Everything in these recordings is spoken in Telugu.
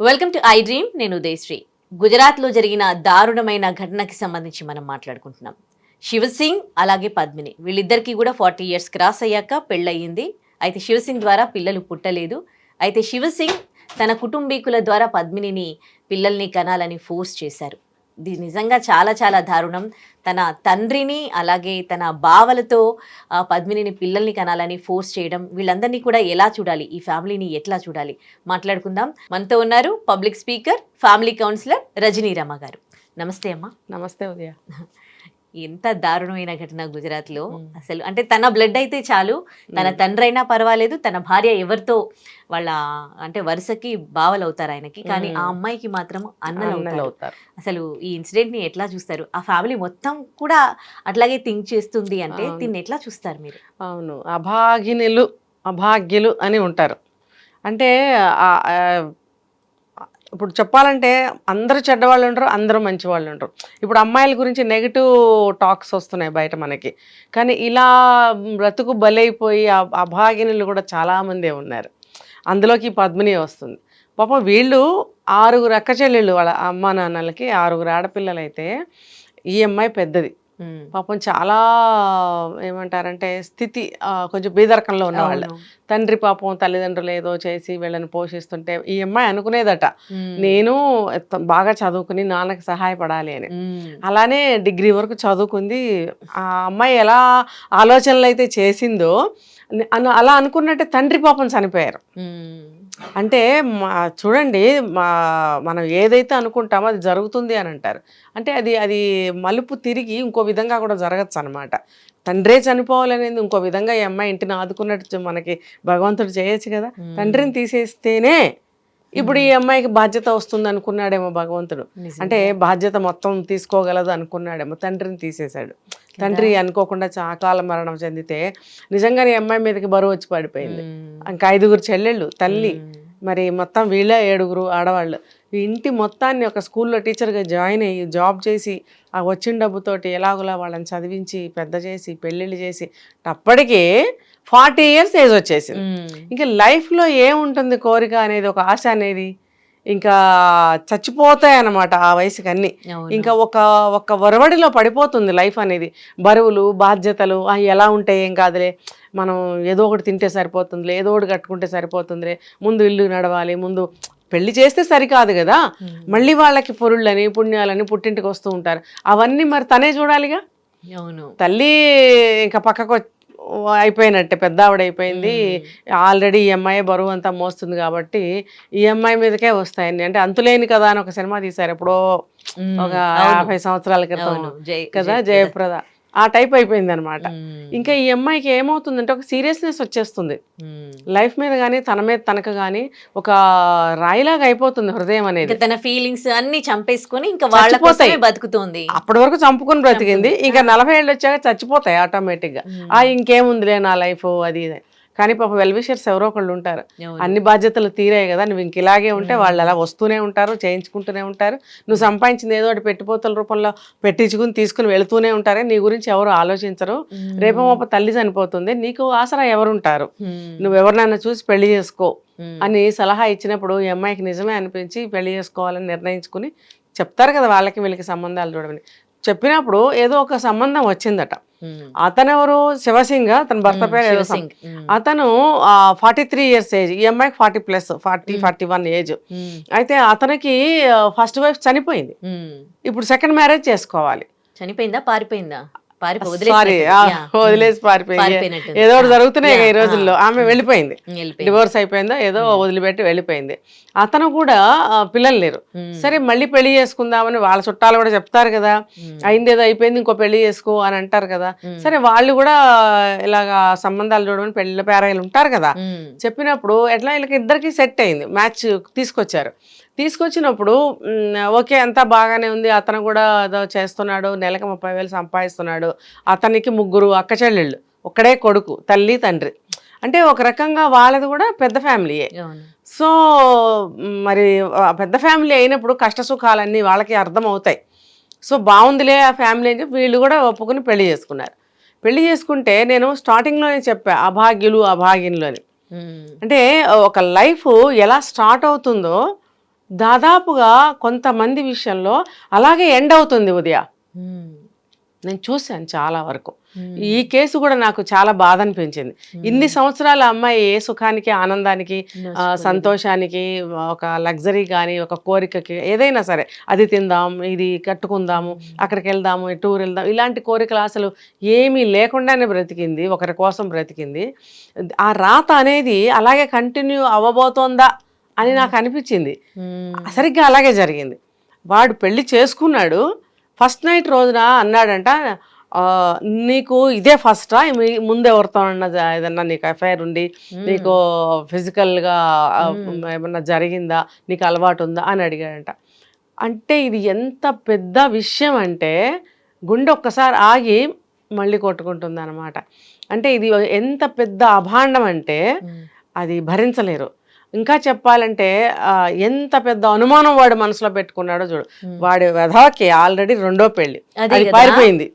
వెల్కమ్ టు ఐ డ్రీమ్ నేను ఉదయశ్రీ. గుజరాత్లో జరిగిన దారుణమైన ఘటనకి సంబంధించి మనం మాట్లాడుకుంటున్నాం. శివసింగ్ అలాగే పద్మిని. వీళ్ళిద్దరికీ కూడా ఫార్టీ ఇయర్స్ క్రాస్ అయ్యాక పెళ్ళయింది. అయితే శివసింగ్ ద్వారా పిల్లలు పుట్టలేదు. అయితే శివసింగ్ తన కుటుంబీకుల ద్వారా పద్మినిని పిల్లల్ని కనాలని ఫోర్స్ చేశారు. నిజంగా చాలా చాలా దారుణం. తన తండ్రిని అలాగే తన బావలతో ఆ, పద్మినిని పిల్లల్ని కనాలని ఫోర్స్ చేయడం వీళ్ళందరినీ కూడా ఎలా చూడాలి? ఈ ఫ్యామిలీని ఎట్లా చూడాలి? మాట్లాడుకుందాం. మనతో ఉన్నారు public speaker family counsellor Rajani Rama garu. Namaste అమ్మా. నమస్తే ఉదయ. ఎంత దారుణమైన ఘటన గుజరాత్లో. అసలు అంటే తన బ్లడ్ అయితే చాలు తన తండ్రి అయినా పర్వాలేదు తన భార్య ఎవరితో వాళ్ళ అంటే వరుసకి బావలు అవుతారు ఆయనకి. కానీ ఆ మ్మ్. అమ్మాయికి మాత్రం అన్నలు అవుతారు అసలు ఈ ఇన్సిడెంట్ని ఎట్లా చూస్తారు? ఆ ఫ్యామిలీ మొత్తం కూడా అట్లాగే థింక్ చేస్తుంది అంటే. దీన్ని ఎట్లా చూస్తారు మీరు? అవును. అభాగినులు అభాగ్యులు అని ఉంటారు. అంటే ఇప్పుడు చెప్పాలంటే అందరూ చెడ్డవాళ్ళు ఉండరు అందరూ మంచి వాళ్ళు ఉంటారు ఇప్పుడు అమ్మాయిల గురించి నెగిటివ్ టాక్స్ వస్తున్నాయి బయట మనకి. కానీ ఇలా బ్రతుకు బలైపోయి అభాగినులు కూడా చాలామందే ఉన్నారు. అందులోకి పద్మిని వస్తుంది. పాపం వీళ్ళు ఆరుగురు అక్క చెల్లెళ్ళు వాళ్ళ అమ్మ నాన్నలకి ఆరుగురు ఆడపిల్లలు అయితే ఈ అమ్మాయి పెద్దది. పాపం చాలా ఏమంటారంటే స్థితి కొంచెం బీదరకంలో ఉన్నవాళ్ళు. తండ్రి పాపం తల్లిదండ్రులు ఏదో చేసి వీళ్ళని పోషిస్తుంటే ఈ అమ్మాయి అనుకునేదట. నేను బాగా చదువుకుని నాన్నకి సహాయపడాలి అని. అలానే డిగ్రీ వరకు చదువుకుంది ఆ అమ్మాయి ఎలా ఆలోచనలు అయితే చేసిందో అలా అనుకున్నట్టే తండ్రి పాపం చనిపోయారు. అంటే మా చూడండి మా మనం ఏదైతే అనుకుంటామో అది జరుగుతుంది అని అంటారు. అంటే అది అది మలుపు తిరిగి ఇంకో విధంగా కూడా జరగచ్చు అనమాట తండ్రే చనిపోవాలనేది ఇంకో విధంగా ఈ అమ్మాయి ఇంటిని ఆదుకున్నట్టు మనకి భగవంతుడు చేయొచ్చు కదా. తండ్రిని తీసేస్తేనే ఇప్పుడు ఈ అమ్మాయికి బాధ్యత వస్తుంది అనుకున్నాడేమో భగవంతుడు. అంటే బాధ్యత మొత్తం తీసుకోగలదు అనుకున్నాడేమో తండ్రిని తీసేశాడు తండ్రి అనుకోకుండా చా- అకాల మరణం చెందితే నిజంగానే అమ్మాయి మీదకి బరువు వచ్చి పడిపోయింది. ఇంకా ఐదుగురు చెల్లెళ్ళు తల్లి. మరి మొత్తం వీళ్ళే ఏడుగురు ఆడవాళ్ళు ఇంటి మొత్తాన్ని ఒక స్కూల్లో టీచర్గా జాయిన్ అయ్యి జాబ్ చేసి ఆ వచ్చిన డబ్బుతోటి ఎలాగోలా వాళ్ళని చదివించి పెద్ద చేసి పెళ్ళిళ్ళు చేసి అప్పటికే ఫార్టీ ఇయర్స్ ఏజ్ వచ్చేసింది. ఇంకా లైఫ్లో ఏముంటుంది కోరిక అనేది ఒక ఆశ అనేది ఇంకా చచ్చిపోతాయి అన్నమాట ఆ వయసుకి అన్ని. ఇంకా ఒక ఒక వరవడిలో పడిపోతుంది లైఫ్ అనేది. బరువులు బాధ్యతలు ఆ, ఎలా ఉంటాయి ఏం కాదులే. మనం ఏదో ఒకటి తింటే సరిపోతుందిలే ఏదో ఒకటి కట్టుకుంటే సరిపోతుందిలే. ముందు ఇల్లు నడవాలి ముందు పెళ్ళి చేస్తే సరికాదు కదా. మళ్ళీ వాళ్ళకి పొరుళ్ళని పుణ్యాలని పుట్టింటికి వస్తూ ఉంటారు. అవన్నీ మరి తనే చూడాలిగా? అవును. తల్లి ఇంకా పక్కకు అయిపోయినట్టే పెద్ద ఆవిడ అయిపోయింది. ఆల్రెడీ ఈ అమ్మాయి బరువు అంతా మోస్తుంది కాబట్టి ఈ అమ్మాయి మీదకే వస్తాయండి. అంటే అంతులేని కదా అని ఒక సినిమా తీశారు ఎప్పుడో. ఒక. యాభై సంవత్సరాల క్రితం కదా. జయప్రద. ఆ టైప్ అయిపోయింది అనమాట. ఇంకా ఈ అమ్మాయికి ఏమవుతుందంటే ఒక సీరియస్నెస్ వచ్చేస్తుంది. లైఫ్ మీద కానీ తన మీద తనకు కానీ ఒక రాయిలాగా అయిపోతుంది హృదయం అనేది తన ఫీలింగ్స్ అన్ని చంపేసుకొని ఇంకా వాళ్ళ చచ్చిపోతాయి. కోసమే బతుకుతోంది అప్పటి వరకు చంపుకుని బ్రతికింది ఇంకా నలభై ఏళ్ళు వచ్చాక చచ్చిపోతాయి ఆటోమేటిక్గా. ఆ ఇంకేముందిలే నా లైఫ్ అది ఇది కానీ పాప వెల్విషర్స్ ఎవరో ఒకళ్ళు ఉంటారు. అన్ని బాధ్యతలు తీరాయి కదా నువ్వు ఇంక ఇలాగే ఉంటే వాళ్ళు అలా వస్తూనే ఉంటారు చేయించుకుంటూనే ఉంటారు నువ్వు సంపాదించింది ఏదో ఒకటి పెట్టిపోతల రూపంలో పెట్టించుకుని తీసుకుని వెళుతూనే ఉంటారే నీ గురించి ఎవరు ఆలోచించరు. రేపో మాప తల్లి చనిపోతుంది నీకు ఆసరా ఎవరుంటారు. నువ్వు ఎవరినైనా చూసి పెళ్ళి చేసుకో. అని సలహా ఇచ్చినప్పుడు ఈ అమ్మాయికి నిజమే అనిపించి పెళ్ళి చేసుకోవాలని నిర్ణయించుకుని చెప్తారు కదా వాళ్ళకి వీళ్ళకి సంబంధాలు చూడమని చెప్పినప్పుడు ఏదో ఒక సంబంధం వచ్చిందట. అతనెవరు శివసింగ్ తన భర్త మ్మ్. పేరు. మ్మ్. అతను ఫార్టీ త్రీ ఇయర్స్ ఏజ్ ఈ అమ్మాయికి forty plus forty forty one age. అయితే అతనికి ఫస్ట్ వైఫ్ చనిపోయింది. ఇప్పుడు సెకండ్ మ్యారేజ్ చేసుకోవాలి చనిపోయిందా పారిపోయిందా వదిలేసి పారిపోయింది. ఏదో ఒకటి జరుగుతున్నాయి ఈ రోజుల్లో. ఆమె వెళ్ళిపోయింది. డివోర్స్ అయిపోయిందో ఏదో వదిలిపెట్టి వెళ్ళిపోయింది అతను కూడా పిల్లలు లేరు. సరే మళ్ళీ పెళ్ళి చేసుకుందామని వాళ్ళ చుట్టాలు కూడా చెప్తారు కదా. అయింది ఏదో అయిపోయింది ఇంకో పెళ్ళి చేసుకో అని అంటారు కదా. సరే వాళ్ళు కూడా ఇలాగా సంబంధాలు చూడమని పెళ్ళి పేరాయలు ఉంటారు కదా. చెప్పినప్పుడు ఎట్లా వీళ్ళకి ఇద్దరికి సెట్ అయింది మ్యాచ్ తీసుకొచ్చారు తీసుకొచ్చినప్పుడు ఓకే అంతా బాగానే ఉంది అతను కూడా ఏదో చేస్తున్నాడు నెలకు ముప్పై వేలు సంపాదిస్తున్నాడు అతనికి ముగ్గురు అక్క చెల్లెళ్ళు ఒక్కడే కొడుకు తల్లి తండ్రి. అంటే ఒక రకంగా వాళ్ళది కూడా పెద్ద ఫ్యామిలీయే. సో మరి పెద్ద ఫ్యామిలీ అయినప్పుడు కష్ట సుఖాలన్నీ వాళ్ళకి అర్థం అవుతాయి సో బాగుందిలే ఆ ఫ్యామిలీ అని చెప్పి వీళ్ళు కూడా ఒప్పుకుని పెళ్ళి చేసుకున్నారు. పెళ్ళి చేసుకుంటే నేను స్టార్టింగ్లోనే చెప్పా అభాగ్యులు అభాగ్యులు అని. ఉమ్, అంటే ఒక లైఫ్ ఎలా స్టార్ట్ అవుతుందో దాదాపుగా కొంతమంది విషయంలో అలాగే ఎండ్ అవుతుంది ఉదయ. నేను చూశాను చాలా వరకు. ఈ కేసు కూడా నాకు చాలా బాధ అనిపించింది. ఇన్ని సంవత్సరాల అమ్మాయి ఏ సుఖానికి ఆనందానికి. సంతోషానికి ఒక లగ్జరీ కానీ ఒక కోరికకి ఏదైనా సరే అది తిందాం ఇది కట్టుకుందాము అక్కడికి వెళ్దాము టూర్ వెళ్దాం ఇలాంటి కోరికలు అసలు ఏమీ లేకుండానే బ్రతికింది ఒకరి కోసం బ్రతికింది. ఆ రాత అనేది అలాగే కంటిన్యూ అవ్వబోతోందా? అని నాకు అనిపించింది. సరిగ్గా అలాగే జరిగింది. వాడు పెళ్ళి చేసుకున్నాడు. ఫస్ట్ నైట్ రోజున అన్నాడంట నీకు ఇదే ఫస్టా ముందు ఎవరితో ఏదన్నా నీకు ఎఫ్ఐఆర్ ఉండి నీకు ఫిజికల్గా ఏమన్నా జరిగిందా? నీకు అలవాటు ఉందా? అని అడిగాడంట. అంటే ఇది ఎంత పెద్ద విషయం అంటే గుండె ఒక్కసారి ఆగి మళ్ళీ కొట్టుకుంటుంది అనమాట అంటే ఇది ఎంత పెద్ద అభాండం అంటే అది భరించలేరు. ఇంకా చెప్పాలంటే ఎంత పెద్ద అనుమానం వాడు మనసులో పెట్టుకున్నాడో చూడు. వాడి వెధవకి ఆల్రెడీ రెండో పెళ్ళి అదే? పారిపోయింది.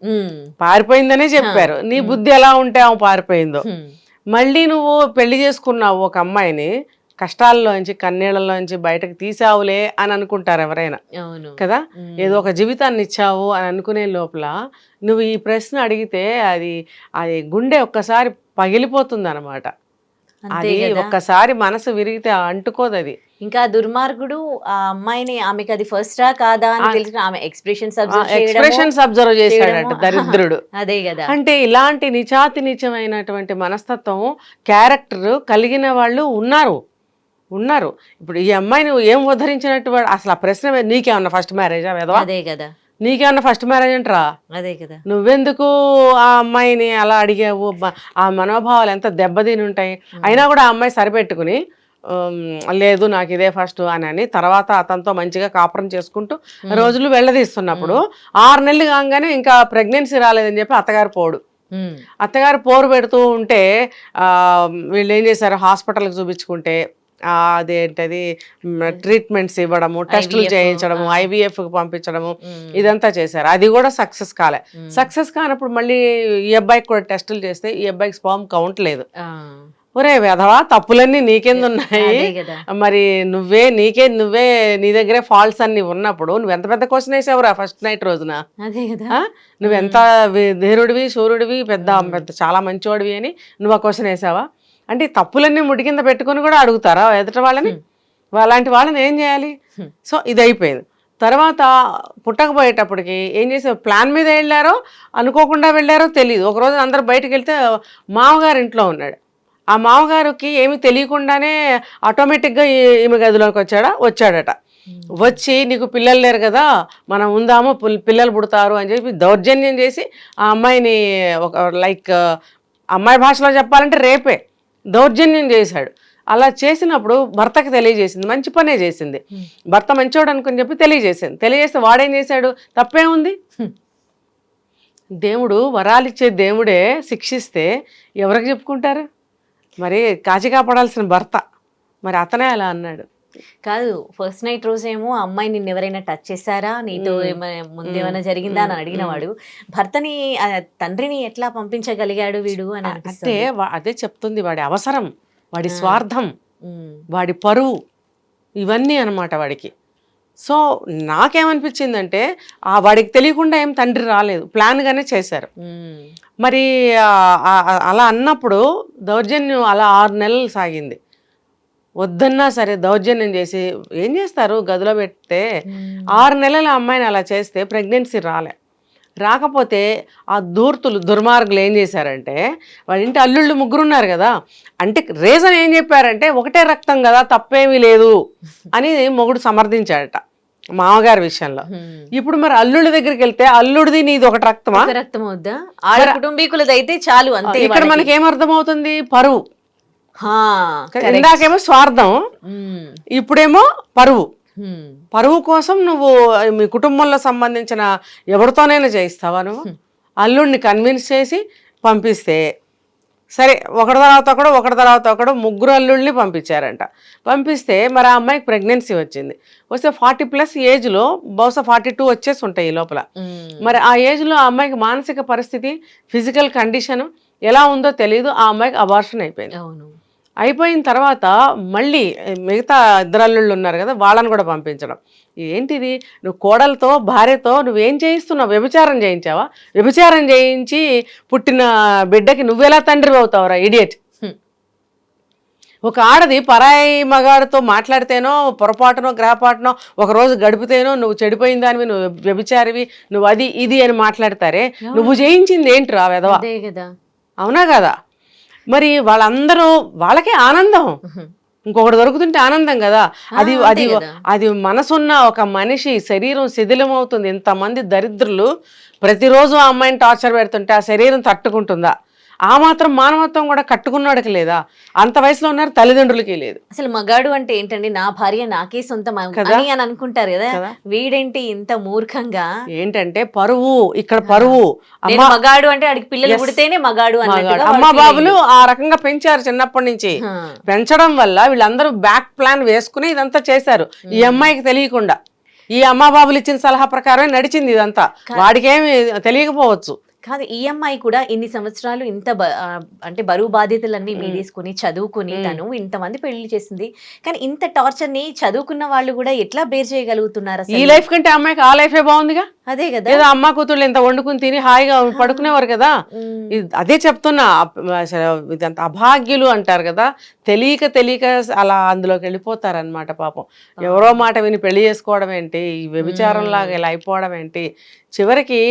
పారిపోయిందనే చెప్పారు. నీ బుద్ధి ఎలా ఉంటే ఆమె పారిపోయిందో. మళ్ళీ నువ్వు పెళ్ళి చేసుకున్నావు ఒక అమ్మాయిని కష్టాల్లోంచి కన్నీళ్ళలోంచి బయటకు తీసావులే అని అనుకుంటారు ఎవరైనా. కదా? ఏదో ఒక జీవితాన్ని ఇచ్చావు అని అనుకునే లోపల నువ్వు ఈ ప్రశ్న అడిగితే అది అది గుండె ఒక్కసారి పగిలిపోతుంది అనమాట అది ఒక్కసారి మనసు విరిగితే అంటుకోదు అది. ఇంకా దుర్మార్గుడు ఆ అమ్మాయిని ఆమెకి అది ఫస్ట్ రా కాదా అని తెలిసిన ఆమె ఎక్స్ప్రెషన్స్ ఎక్స్ప్రెషన్స్ అబ్జర్వ్ చేశాడట. దరిద్రుడు. అదే కదా. అంటే ఇలాంటి నిచాతి నిచమైనటువంటి మనస్తత్వం క్యారెక్టర్ కలిగిన వాళ్ళు ఉన్నారు. ఉన్నారు. ఇప్పుడు ఈ అమ్మాయిని ఏం ఉద్ధరించినట్టు అసలు ఆ ప్రశ్న నీకేమన్నా ఫస్ట్ మ్యారేజా అదే కదా. నీకేమన్నా ఫస్ట్ మ్యారేజ్ అంటరా? అదే కదా. నువ్వెందుకు ఆ అమ్మాయిని అలా అడిగావు? ఆ మనోభావాలు ఎంత దెబ్బతిని ఉంటాయి? అయినా కూడా ఆ అమ్మాయి సరిపెట్టుకుని లేదు నాకు ఇదే ఫస్ట్ అని అని తర్వాత అతనితో మంచిగా కాపురం చేసుకుంటూ రోజులు వెళ్ళదీస్తున్నప్పుడు ఆరు నెలలు కాగానే ఇంకా ప్రెగ్నెన్సీ రాలేదని చెప్పి అత్తగారు పోడు. అత్తగారు పోరు పెడుతూ ఉంటే వీళ్ళు ఏం చేశారు? హాస్పిటల్కి చూపించుకుంటే అదేంటది? ట్రీట్మెంట్స్ ఇవ్వడము టెస్టులు చేయించడము ఆ. ఐవీఎఫ్కి పంపించడము ఇదంతా చేశారు. అది కూడా సక్సెస్ కాలే. సక్సెస్ కానప్పుడు మళ్ళీ ఈ అబ్బాయికి కూడా టెస్టులు చేస్తే ఈ అబ్బాయికి స్పామ్ కౌంట్ లేదు. ఒరే వెధవా తప్పులన్నీ నీకెందున్నాయి మరి నువ్వే నీకే నువ్వే నీ దగ్గరే ఫాల్ట్స్ అన్ని ఉన్నప్పుడు నువ్వు ఎంత పెద్ద క్వశ్చన్ వేసావురా ఫస్ట్ నైట్ రోజున? అదే కదా. ఆ? నువ్వెంత ధీరుడివి సూర్యుడివి పెద్ద పెద్ద చాలా మంచివాడివి అని నువ్వు ఆ క్వశ్చన్ వేసావా? అంటే తప్పులన్నీ ముడి కింద పెట్టుకొని కూడా అడుగుతారా ఎదుట వాళ్ళని? అలాంటి వాళ్ళని ఏం చేయాలి. సో ఇది అయిపోయింది తర్వాత పుట్టకపోయేటప్పటికి ఏం చేసే ప్లాన్ మీద వెళ్ళారో అనుకోకుండా వెళ్ళారో తెలియదు ఒక రోజు అందరు బయటకు వెళ్తే మామగారు ఇంట్లో ఉన్నాడు. ఆ మామగారికి ఏమీ తెలియకుండానే ఆటోమేటిక్గా ఈమె గదిలోకి వచ్చాడా? వచ్చాడట. వచ్చి నీకు పిల్లలు లేరు కదా మనం ఉందాము పిల్- పిల్లలు పుడతారు అని చెప్పి దౌర్జన్యం చేసి ఆ అమ్మాయిని ఒక లైక్ అమ్మాయి భాషలో చెప్పాలంటే రేపే. దౌర్జన్యం చేశాడు. అలా చేసినప్పుడు భర్తకి తెలియజేసింది. మంచి పనే చేసింది. భర్త మంచోడు అనుకుని చెప్పి తెలియజేసింది. తెలియజేస్తే వాడేం చేశాడు? తప్పే ఉంది. Hmm. దేవుడు వరాలిచ్చే దేవుడే శిక్షిస్తే ఎవరికి చెప్పుకుంటారు? మరి కాచిగా పడాల్సిన భర్త. మరి అతనే అలా అన్నాడు. కాదు ఫస్ట్ నైట్ రోజేమో అమ్మాయి నిన్ను ఎవరైనా టచ్ చేశారా నీతో. ఏమైనా ముందు మ్మ్. ఏమైనా జరిగిందా అని. అడిగిన. వాడు భర్తని తండ్రిని ఎట్లా పంపించగలిగాడు వీడు అని అంటే అదే చెప్తుంది వాడి అవసరం వాడి. స్వార్థం. వాడి పరువు ఇవన్నీ అన్నమాట వాడికి సో నాకేమనిపించిందంటే ఆ వాడికి తెలియకుండా ఏం తండ్రి రాలేదు ప్లాన్గానే చేశారు. మరి అలా అన్నప్పుడు దౌర్జన్యం అలా ఆరు నెలలు సాగింది వద్దన్నా సరే దౌర్జన్యం చేసి ఏం చేస్తారు గదిలో పెడితే. ఆరు నెలల అమ్మాయిని అలా చేస్తే ప్రెగ్నెన్సీ రాలే రాకపోతే ఆ దూర్తులు దుర్మార్గులు ఏం చేశారంటే వాళ్ళ ఇంటి అల్లుళ్ళు ముగ్గురు ఉన్నారు కదా అంటే రీజన్ ఏం చెప్పారంటే ఒకటే రక్తం కదా తప్పేమీ లేదు అని మొగుడు సమర్థించాడట మామగారి విషయంలో. ఇప్పుడు మరి అల్లుళ్ళ దగ్గరికి వెళ్తే అల్లుడిది నీది ఒకటి రక్తమా రక్తం వద్దా కుటుంబీకులది అయితే చాలు అంతే ఇక్కడ. మనకి ఏమర్థమవుతుంది పరువు. ఇందాకేమో స్వార్థం. ఇప్పుడేమో పరువు. పరువు కోసం నువ్వు మీ కుటుంబంలో సంబంధించిన ఎవరితోనైనా చేయిస్తావా నువ్వు? అల్లుడిని కన్విన్స్ చేసి పంపిస్తే సరే ఒకటి తర్వాత ఒకడు ఒకటి తర్వాత ఒకడు ముగ్గురు అల్లుళ్ళని పంపించారంట. పంపిస్తే మరి ఆ అమ్మాయికి ప్రెగ్నెన్సీ వచ్చింది. వస్తే ఫార్టీ ప్లస్ ఏజ్లో బహుశా ఫార్టీ టూ వచ్చేసి ఉంటాయి ఈ లోపల. మరి ఆ ఏజ్లో ఆ అమ్మాయికి మానసిక పరిస్థితి ఫిజికల్ కండిషన్ ఎలా ఉందో తెలియదు ఆ అమ్మాయికి అబార్షన్ అయిపోయింది. అవును. అయిపోయిన తర్వాత మళ్ళీ మిగతా ఇద్దరు అల్లుళ్ళు ఉన్నారు కదా వాళ్ళని కూడా పంపించడం. ఏంటిది? నువ్వు కోడలతో భార్యతో నువ్వేం చేయిస్తున్నావు? వ్యభిచారం చేయించావా? వ్యభిచారం చేయించి పుట్టిన బిడ్డకి నువ్వెలా తండ్రి అవుతావురా ఇడియట్. ఒక ఆడది పరాయి మగాడితో మాట్లాడితేనో పొరపాటునో గ్రహపాటునో ఒక రోజు గడిపితేనో నువ్వు చెడిపోయిన దానివి నువ్వు వ్యభిచారివి నువ్వు అది ఇది అని మాట్లాడతారే. నువ్వు చేయించింది ఏంటి రా కదా. అవునా కదా? మరి వాళ్ళందరూ వాళ్ళకే ఆనందం. ఇంకొకటి దొరుకుతుంటే ఆనందం కదా. అది అది. అది మనసున్న ఒక మనిషి శరీరం శిథిలం అవుతుంది ఇంతమంది దరిద్రులు ప్రతిరోజు ఆ అమ్మాయిని టార్చర్ పెడుతుంటే ఆ శరీరం తట్టుకుంటుందా? ఆ మాత్రం మానవత్వం కూడా కట్టుకున్నాడికి లేదా? అంత వయసులో ఉన్నారు తల్లిదండ్రులకి లేదు. అసలు మగాడు అంటే ఏంటండి? నా భార్య నాకే సొంతం? అని అని అనుకుంటారు కదా? వీడేంటి ఇంత మూర్ఖంగా? ఏంటంటే పరువు ఇక్కడ పరువు. మగాడు అంటే ఆడికి పిల్లలు. పుడితేనే మగాడు అమ్మ బాబులు ఆ రకంగా పెంచారు చిన్నప్పటి నుంచి. పెంచడం వల్ల వీళ్ళందరూ బ్యాక్ ప్లాన్ వేసుకుని ఇదంతా చేశారు. ఈ అమ్మాయికి తెలియకుండా. ఈ అమ్మా బాబులు ఇచ్చిన సలహా ప్రకారమే నడిచింది ఇదంతా. వాడికేమి తెలియకపోవచ్చు. కాదు ఈ అమ్మాయి కూడా ఇన్ని సంవత్సరాలు ఇంత అంటే బరువు బాధ్యతలన్నీ మీ తీసుకుని చదువుకుని తను ఇంతమంది పెళ్ళి చేసింది. కానీ ఇంత టార్చర్ని చదువుకున్న వాళ్ళు కూడా ఎట్లా బేర్ చేయగలుగుతున్నారు ఈ లైఫ్ కంటే అమ్మాయికి ఆ లైఫే బాగుందిగా? అదే కదా. ఏదో అమ్మ కూతుళ్ళు ఇంత వండుకుని తిని హాయిగా పడుకునేవారు కదా? అదే చెప్తున్నా ఇదంత అభాగ్యులు అంటారు కదా? తెలియక తెలియక అలా అందులోకి వెళ్ళిపోతారనమాట పాపం. ఎవరో మాట విని పెళ్ళి చేసుకోవడం ఏంటి? ఈ వ్యభిచారం లాగా ఇలా అయిపోవడం ఏంటి? చివరికి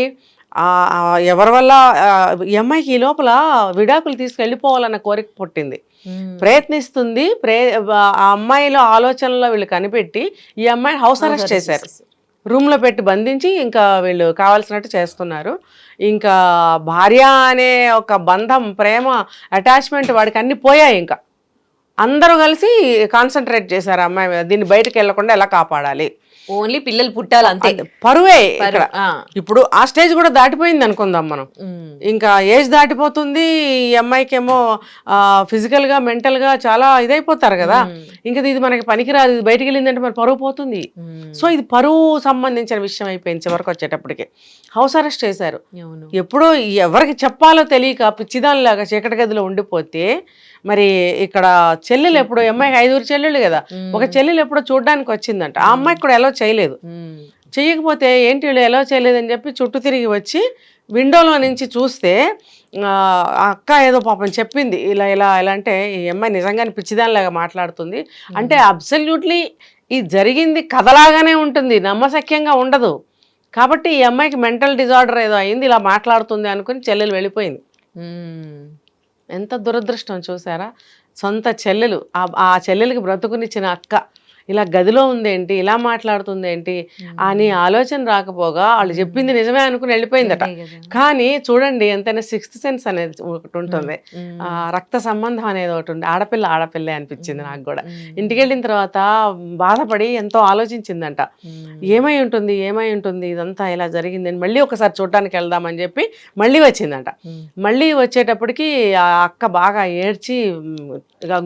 ఎవరి వల్ల ఈ అమ్మాయికి ఈ లోపల విడాకులు తీసుకెళ్ళిపోవాలన్న కోరిక పుట్టింది. ప్రయత్నిస్తుంది ప్రే ఆ అమ్మాయిలో ఆలోచనలో వీళ్ళు కనిపెట్టి ఈ అమ్మాయిని హౌస్ అరెస్ట్ చేశారు. రూమ్లో పెట్టి బంధించి ఇంకా వీళ్ళు కావాల్సినట్టు చేస్తున్నారు. ఇంకా భార్య అనే ఒక బంధం ప్రేమ అటాచ్మెంట్ వాడికి అన్ని పోయాయి ఇంకా. అందరూ కలిసి కాన్సన్ట్రేట్ చేశారు అమ్మాయి మీద. దీన్ని బయటకు వెళ్ళకుండా ఎలా కాపాడాలి? ఓన్లీ పిల్లలు పుట్టాలి అంతే. పరువే ఇక్కడ. ఇప్పుడు ఆ స్టేజ్ కూడా దాటిపోయింది అనుకుందాం మనం. ఇంకా ఏజ్ దాటిపోతుంది ఈ అమ్మాయికి ఏమో ఫిజికల్గా మెంటల్గా చాలా ఇదైపోతారు కదా. ఇంకా ఇది మనకి పనికిరాదు ఇది బయటికి వెళ్ళిందంటే మరి పరువు పోతుంది. సో ఇది పరువు సంబంధించిన విషయం అయిపోయింది చివరికి వచ్చేటప్పటికి. హౌస్ అరెస్ట్ చేశారు. ఎప్పుడో ఎవరికి చెప్పాలో తెలియక పిచ్చిదానిలాగా చీకటి గదిలో ఉండిపోతే మరి ఇక్కడ చెల్లెలు ఎప్పుడు అమ్మాయికి ఐదుగురు చెల్లెళ్ళు కదా ఒక చెల్లెలు ఎప్పుడో చూడడానికి వచ్చిందంట. ఆ అమ్మాయికి కూడా ఎలా చేయలేదు. చేయకపోతే ఏంటి వీళ్ళు ఎలా చేయలేదని చెప్పి చుట్టూ తిరిగి వచ్చి విండోలో నుంచి చూస్తే అక్క ఏదో పాపం చెప్పింది. ఇలా ఇలా ఇలా అంటే ఈ అమ్మాయి నిజంగానే పిచ్చిదానిలాగా మాట్లాడుతుంది. అంటే అబ్సల్యూట్లీ ఇది జరిగింది కథలాగానే ఉంటుంది నమ్మశక్యంగా ఉండదు. కాబట్టి ఈ అమ్మాయికి మెంటల్ డిజార్డర్ ఏదో అయింది ఇలా మాట్లాడుతుంది అనుకుని చెల్లెలు వెళ్ళిపోయింది. ఎంత దురదృష్టం చూసారా? సొంత చెల్లెలు ఆ ఆ చెల్లెలకి బ్రతుకునిచ్చిన అక్క. ఇలా గదిలో ఉందేంటి? ఇలా మాట్లాడుతుంది ఏంటి అని ఆలోచన రాకపోగా వాళ్ళు చెప్పింది నిజమే అనుకుని వెళ్ళిపోయిందట. కానీ చూడండి ఎంతైనా సిక్స్త్ సెన్స్ అనేది ఒకటి ఉంటుంది. రక్త సంబంధం అనేది ఒకటి ఉంది. ఆడపిల్ల ఆడపిల్లే అనిపించింది నాకు కూడా. ఇంటికి వెళ్ళిన తర్వాత బాధపడి ఎంతో ఆలోచించిందంట. ఏమై ఉంటుంది? ఏమై ఉంటుంది? ఇదంతా ఇలా జరిగింది అని మళ్ళీ ఒకసారి చూడడానికి వెళ్దామని చెప్పి మళ్ళీ వచ్చిందంట. మళ్ళీ వచ్చేటప్పటికి ఆ అక్క బాగా ఏడ్చి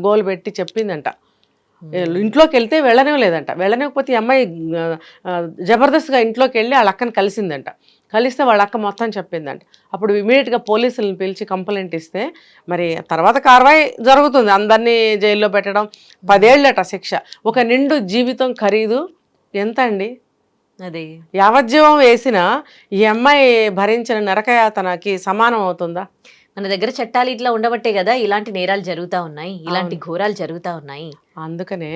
గోలు పెట్టి చెప్పిందంట. ఇంట్లోకి వెళ్తే వెళ్ళనివ్వలేదంట వెళ్ళనివ్వకపోతే ఈ అమ్మాయి జబర్దస్త్గా ఇంట్లోకి వెళ్ళి వాళ్ళ అక్కని కలిసిందంట. కలిస్తే వాళ్ళ అక్క మొత్తం చెప్పిందంట. అప్పుడు ఇమీడియట్గా పోలీసులను పిలిచి కంప్లైంట్ ఇస్తే మరి తర్వాత కార్వాయి జరుగుతుంది. అందరినీ జైల్లో పెట్టడం పదేళ్ళట శిక్ష. ఒక నిండు జీవితం ఖరీదు. ఎంత అండి? అదే. యావజ్జీవం వేసిన ఈ అమ్మాయి భరించిన నరకయాతనకి సమానం అవుతుందా? మన దగ్గర చట్టాలు ఇట్లా ఉండబట్టే కదా ఇలాంటి నేరాలు జరుగుతా ఉన్నాయి ఇలాంటి ఘోరాలు జరుగుతా ఉన్నాయి. అందుకనే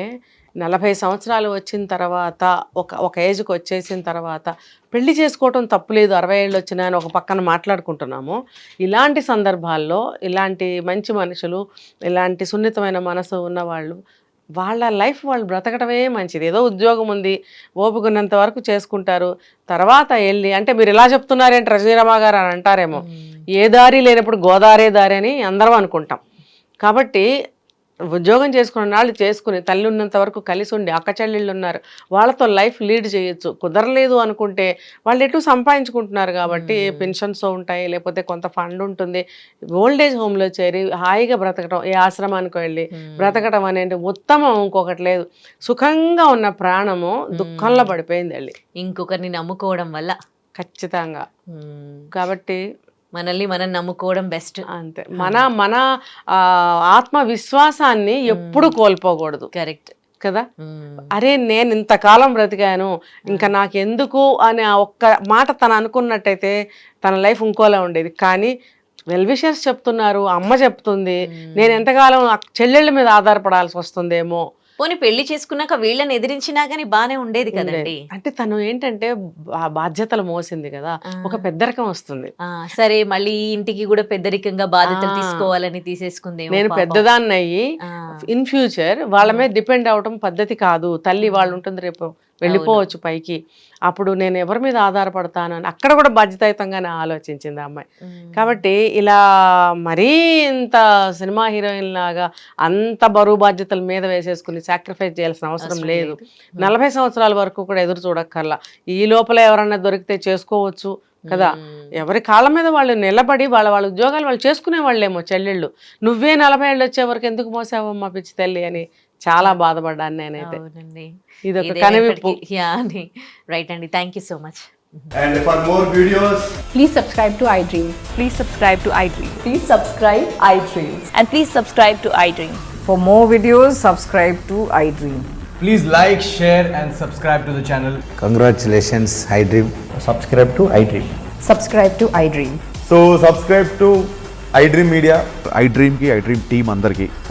నలభై సంవత్సరాలు వచ్చిన తర్వాత ఒక ఒక ఏజ్కి వచ్చేసిన తర్వాత పెళ్ళి చేసుకోవటం తప్పులేదు అరవై ఏళ్ళు వచ్చినా అని ఒక పక్కన మాట్లాడుకుంటున్నాము. ఇలాంటి సందర్భాల్లో ఇలాంటి మంచి మనుషులు ఇలాంటి సున్నితమైన మనసు ఉన్నవాళ్ళు వాళ్ళ లైఫ్ వాళ్ళు బ్రతకడమే మంచిది. ఏదో ఉద్యోగం ఉంది ఓపుకున్నంత వరకు చేసుకుంటారు తర్వాత వెళ్ళి అంటే మీరు ఇలా చెప్తున్నారేంటి రజనీరమ గారు అని అంటారేమో. ఏ దారి లేనప్పుడు గోదారే దారి అని అందరం అనుకుంటాం. కాబట్టి ఉద్యోగం చేసుకున్న వాళ్ళు చేసుకుని తల్లి ఉన్నంత వరకు కలిసి ఉండి అక్క చెల్లెళ్ళు ఉన్నారు. వాళ్ళతో లైఫ్ లీడ్ చేయొచ్చు. కుదరలేదు అనుకుంటే వాళ్ళు ఎటు సంపాదించుకుంటున్నారు కాబట్టి పెన్షన్స్ ఉంటాయి లేకపోతే కొంత ఫండ్ ఉంటుంది. ఓల్డ్ ఏజ్ హోమ్లో చేరి హాయిగా బ్రతకడం ఏ ఆశ్రమానికి వెళ్ళి బ్రతకడం అనేది ఉత్తమం ఇంకొకటి లేదు. సుఖంగా ఉన్న ప్రాణము దుఃఖంలో పడిపోయింది వెళ్ళి ఇంకొకరిని నమ్ముకోవడం వల్ల. ఖచ్చితంగా. కాబట్టి మనల్ని మనం నమ్ముకోవడం బెస్ట్ అంతే. మన మన ఆ, ఆత్మవిశ్వాసాన్ని ఎప్పుడు కోల్పోకూడదు. కరెక్ట్ కదా? అరే నేను ఇంతకాలం బ్రతికాను ఇంకా నాకెందుకు అనే ఒక్క మాట తను అనుకున్నట్టయితే తన లైఫ్ ఇంకోలా ఉండేది. కానీ వెల్ విషర్స్ చెప్తున్నారు అమ్మ చెప్తుంది నేను ఎంతకాలం చెల్లెళ్ళ మీద ఆధారపడాల్సి వస్తుందేమో పోనీ పెళ్ళి చేసుకున్నాక వీళ్ళని ఎదిరించినా గానీ బానే ఉండేది కదండి. అంటే తను ఏంటంటే బాధ్యతలు మోసింది కదా ఒక పెద్దరకం వస్తుంది. సరే మళ్ళీ ఇంటికి కూడా పెద్దరికంగా బాధ్యతలు. తీసుకోవాలని తీసేసుకుందేమో నేను. పెద్దదాన్ని అయ్యి ఇన్ ఫ్యూచర్ వాళ్ళ మీద డిపెండ్ అవటం పద్ధతి కాదు. తల్లి వాళ్ళు ఉంటుంది రేపు వెళ్ళిపోవచ్చు పైకి. అప్పుడు నేను ఎవరి మీద ఆధారపడతాను అని అక్కడ కూడా బాధ్యతాయుతంగానే ఆలోచించింది అమ్మాయి. కాబట్టి ఇలా మరీ ఇంత సినిమా హీరోయిన్ లాగా అంత బరువు బాధ్యతల మీద వేసేసుకుని సాక్రిఫైస్ చేయాల్సిన అవసరం లేదు. నలభై సంవత్సరాల వరకు కూడా ఎదురు చూడక్కర్లా. ఈ లోపల ఎవరన్నా దొరికితే చేసుకోవచ్చు కదా. ఎవరి కాళ్ళ మీద వాళ్ళు నిలబడి వాళ్ళ వాళ్ళ ఉద్యోగాలు వాళ్ళు చేసుకునే వాళ్ళేమో చెల్లెళ్ళు. నువ్వే నలభై ఏళ్ళు వచ్చే వరకు ఎందుకు మోసావమ్మా పిచ్చి తల్లి అని చాలా బాధపడ్డాను నేనైతే ఇది ఒక కనువిప్పు రైట్ అండి thank you so much And for more videos, Please subscribe to iDream. Please subscribe to iDream. Please subscribe iDream. And please subscribe to iDream. For more videos, subscribe to iDream. please like, share, and subscribe to the channel. Congratulations, iDream. subscribe to iDream. Subscribe to iDream. So, subscribe to iDream Media. డ్రీమ్కి ఐ డ్రీమ్ టీమ్ అందరికీ